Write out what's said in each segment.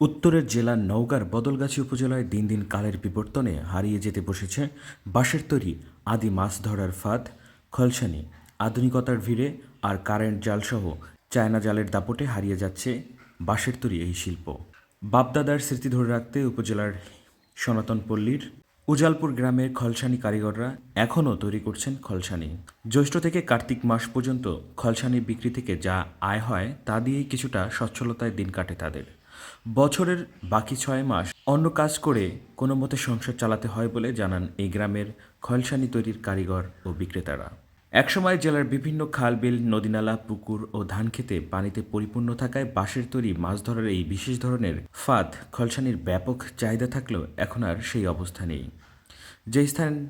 উত্তরের জেলার নওগাঁর বদলগাছি উপজেলায় দিন দিন কালের বিবর্তনে হারিয়ে যেতে বসেছে বাঁশের তৈরি আদি মাছ ধরার ফাঁদ, খলসানি, আধুনিকতার ভিড়ে আর কারেন্ট জালসহ চায়না জালের দাপটে হারিয়ে যাচ্ছে বাঁশের তৈরি এই শিল্প। বাপদাদার স্মৃতি ধরে রাখতে উপজেলার সনাতন পল্লীর উজালপুর গ্রামের খলসানি কারিগররা এখনও তৈরি করছেন খলসানি। জ্যৈষ্ঠ থেকে কার্তিক মাস পর্যন্ত খলসানি বিক্রি থেকে যা আয় হয় তা দিয়েই কিছুটা সচ্ছলতায় দিন কাটে তাদের। বছরের বাকি ছয় মাস অন্য কাজ করে কোনো মতে সংসার চালাতে হয় বলে জানান এই গ্রামের খলসানি তৈরির কারিগর ও বিক্রেতারা। একসময় জেলার বিভিন্ন খাল বিল নদীনালা, পুকুর ও ধান ধানক্ষেতে পানিতে পরিপূর্ণ থাকায় বাঁশের তৈরি মাছ ধরার এই বিশেষ ধরনের ফাঁদ খলসানির ব্যাপক চাহিদা থাকলেও এখন আর সেই অবস্থা নেই। যে স্থান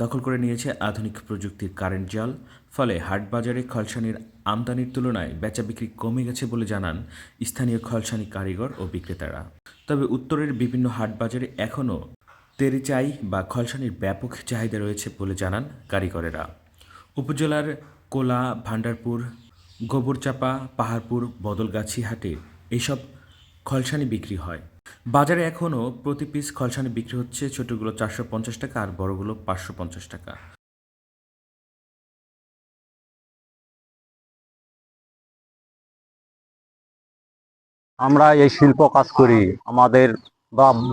দখল করে নিয়েছে আধুনিক প্রযুক্তির কারেন্ট জাল। ফলে হাটবাজারে খলসানির আমদানির তুলনায় বেচা বিক্রি কমে গেছে বলে জানান স্থানীয় খলসানি কারিগর ও বিক্রেতারা। তবে উত্তরের বিভিন্ন হাটবাজারে এখনও তেরিচাই বা খলসানির ব্যাপক চাহিদা রয়েছে বলে জানান কারিগরেরা। উপজেলার কোলা ভান্ডারপুর গোবরচাপা, পাহাড়পুর, বদলগাছি হাটে এইসব খলসানি বিক্রি হয়। বাজারে এখনও প্রতি পিস খলসানি বিক্রি হচ্ছে ছোটগুলো চারশো পঞ্চাশ টাকা আর বড়গুলো পাঁচশো পঞ্চাশ টাকা। আমরা এই শিল্প কাজ করি, আমাদের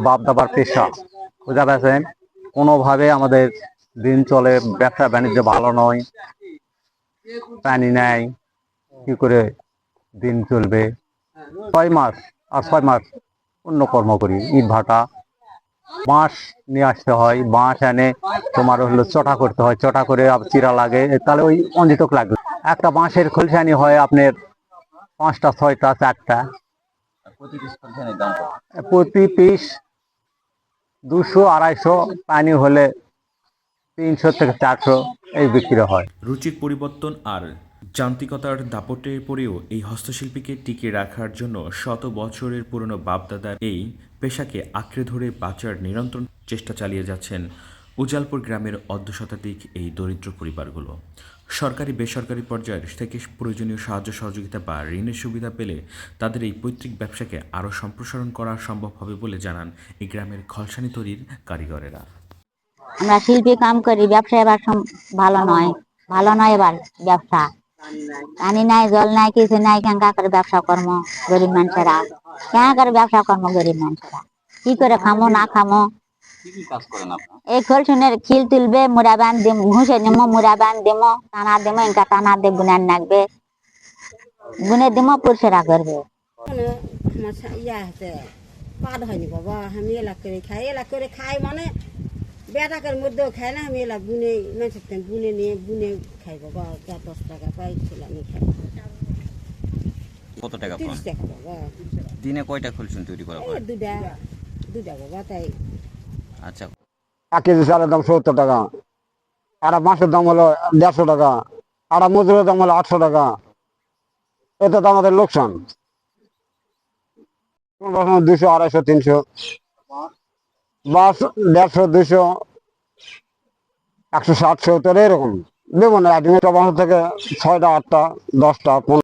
বাপ দাবার পেশা, বুঝতে পারছেন? কোনোভাবে আমাদের দিন চলে, ব্যবসা বাণিজ্য ভালো নয়, পানি নাই, কি করে দিন চলবে? ছয় মাস, আর ছয় মাস অন্য কর্ম করি, ইট ভাটা। বাঁশ নিয়ে আসতে হয়, বাঁশ এনে তোমার হলো চটা করতে হয়, চটা করে চিরা লাগে, তাহলে ওই অঞ্জিতক লাগবে। একটা বাঁশের খলসানি হয় আপনার পাঁচটা, ছয়টা, চারটা। প্রতি পিস দুশো, আড়াইশো, পানি হলে তিনশো থেকে চারশো এই বিক্রি হয়। রুচির পরিবর্তন আর যান্ত্রিকতার দাপটে পড়েও এই হস্তশিল্পীকে টিকে রাখার জন্য শত বছরের পুরনো বাপদাদার এই পেশাকে আঁকড়ে ধরে বাঁচার নিরন্তর চেষ্টা চালিয়ে যাচ্ছেন উজালপুর গ্রামের অর্ধ শতাধিক এই দরিদ্র পরিবারগুলো। সরকারি, বেসরকারি পর্যায়ের থেকে প্রয়োজনীয় সাহায্য, সহযোগিতা বা ঋণের সুবিধা পেলে তাদের এই পৈতৃক ব্যবসাকে আরও সম্প্রসারণ করা সম্ভব হবে বলে জানান এই গ্রামের খলসানি তৈরির কারিগরেরা। আমরা শিল্পী কাম করি, ব্যবসা এবার ভালো নয়। ভালো নয় এবার ব্যবসা। পানি নাই, জল নাই, কিছু নাই কেঙ্কা করে ব্যবসা কর্ম? গরিব মানুষেরা। কেন করে ব্যবসা কর্ম, গরিব মানুষেরা? কি করে খামো, না খামো? এই খোলসুনের খিল তুলবে, মুড়া বান দিম, ঘুষে নিমো, মুড়া বান দিমো, টানা দিমো, ইনকা টানা দে গুনার নাকবে গুনে দিমো পুরুষেরা করবে। মানে ইয়া হচ্ছে পাদ হয়নি বাবা, আমি করে খাই করে খাই মানে বেটাকের মধ্যেও খাই না আমি এলা বুনে মানুষের বুনে নিয়ে বুনে খাই বা যা দশ টাকা পাই আমি খাই। কত টাকা তিরিশ টাকা বাবা। দিনে কয়টা খুলছেন তৈরি করা দুটা দুটা বাবা তাই। আচ্ছা। এক কেজি চালের দাম সত্তর টাকা। আর মাছের দাম হলো দেড়শো টাকা। আর মজুরের দাম হলো আটশো টাকা। এতে তো আমাদের লোকসান। দুশো আড়াইশো তিনশো। বাস দেড়শো দুশো একশো ষাট সত্তর এরকম। দেখুন একটা বাস থেকে ছয়টা, আটটা, দশটা, পনেরো